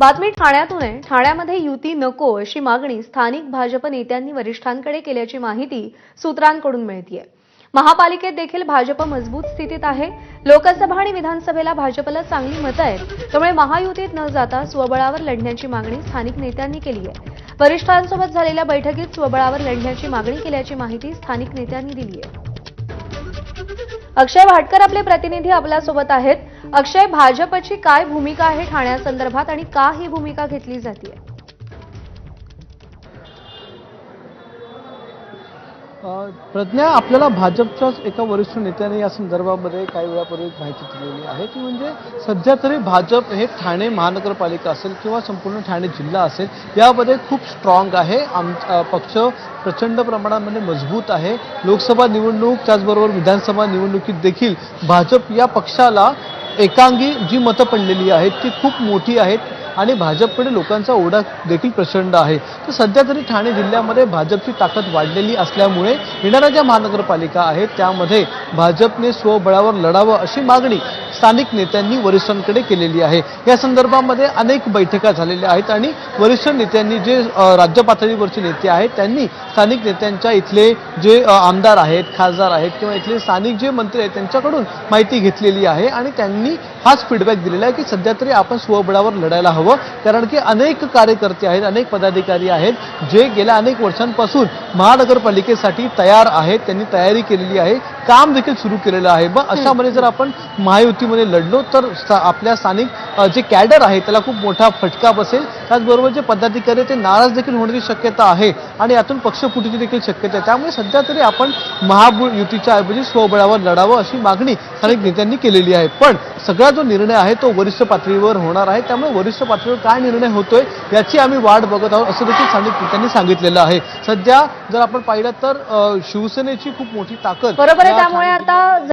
बातमी ठाण्यातून आहे. ठाण्यामध्ये युती नको अशी मागणी स्थानिक भाजप नेत्यांनी वरिष्ठांकडे केल्याची माहिती सूत्रांकडून मिळतीये. महापालिकेत देखील भाजप मजबूत स्थितीत आहे. लोकसभा आणि विधानसभेला भाजपला चांगली मतं आहेत. त्यामुळे महायुतीत न जाता स्वबळावर लढण्याची मागणी स्थानिक नेत्यांनी केली आहे वरिष्ठांसोबत झालेल्या बैठकीत स्वबळावर लढण्याची मागणी केल्याची माहिती स्थानिक नेत्यांनी दिली आहे अक्षय भाटकर आपले प्रतिनिधी आपल्यासोबत आहेत. अक्षय भाजपची काय भूमिका आहे ठाण्यासंदर्भात आणि का ही भूमिका घेतली जाते प्रज्ञा आपल्याला भाजपच्याच एका वरिष्ठ नेत्याने या संदर्भामध्ये काही वेळापूर्वी माहिती दिलेली आहे. ती म्हणजे सध्या तरी भाजप हे ठाणे महानगरपालिका असेल किंवा संपूर्ण ठाणे जिल्हा असेल यामध्ये खूप स्ट्रॉंग आहे. आम पक्ष प्रचंड प्रमाणामध्ये मजबूत आहे. लोकसभा निवडणूक त्याचबरोबर विधानसभा निवडणुकीत देखील भाजप या पक्षाला एकांगी जी मतं पडलेली आहेत ती खूप मोठी आहेत. आणि भाजपकडे लोकांचा ओढा देखील प्रचंड आहे. तर सध्या तरी ठाणे जिल्ह्यामध्ये भाजपची ताकद वाढलेली असल्यामुळे येणाऱ्या ज्या महानगरपालिका आहेत त्यामध्ये भाजपने स्वबळावर लढावं अशी मागणी स्थानिक नेत्यांनी वरिष्ठांकडे केलेली आहे. या संदर्भामध्ये अनेक बैठका झालेल्या आहेत आणि वरिष्ठ नेत्यांनी जे राज्य पातळीवरचे नेते आहेत त्यांनी स्थानिक नेत्यांच्या इथले जे आमदार आहेत खासदार आहेत किंवा इथले स्थानिक जे मंत्री आहेत त्यांच्याकडून माहिती घेतलेली आहे आणि त्यांनी हाच फीडबॅक दिलेला आहे की सध्या तरी आपण स्वबळावर लढायला हवं. कारण की अनेक कार्यकर्ते आहेत अनेक पदाधिकारी आहेत जे गेल्या अनेक वर्षांपासून महानगरपालिकेसाठी तयार आहेत त्यांनी तयारी केलेली आहे. काम देखील सुरू केलेलं आहे. मग अशामध्ये जर आपण महायुतीमध्ये लढलो तर आपल्या स्थानिक जे कॅडर आहे त्याला खूप मोठा फटका बसेल. त्याचबरोबर जे पदाधिकारी ते नाराज देखील होण्याची शक्यता आहे आणि यातून पक्षफुटीची देखील शक्यता आहे. त्यामुळे सध्या तरी आपण महायुतीच्या ऐवजी स्वबळावर लढावं अशी मागणी स्थानिक नेत्यांनी केलेली आहे. पण सगळा जो निर्णय आहे तो वरिष्ठ पातळीवर होणार आहे. त्यामुळे वरिष्ठ पातळीवर काय निर्णय होतोय याची आम्ही वाट बघत आहोत असं देखील स्थानिक नेत्यांनी सांगितलेलं आहे. सध्या जर आपण पाहिलं तर शिवसेनेची खूप मोठी ताकद बरोबर आहे. त्यामुळे आता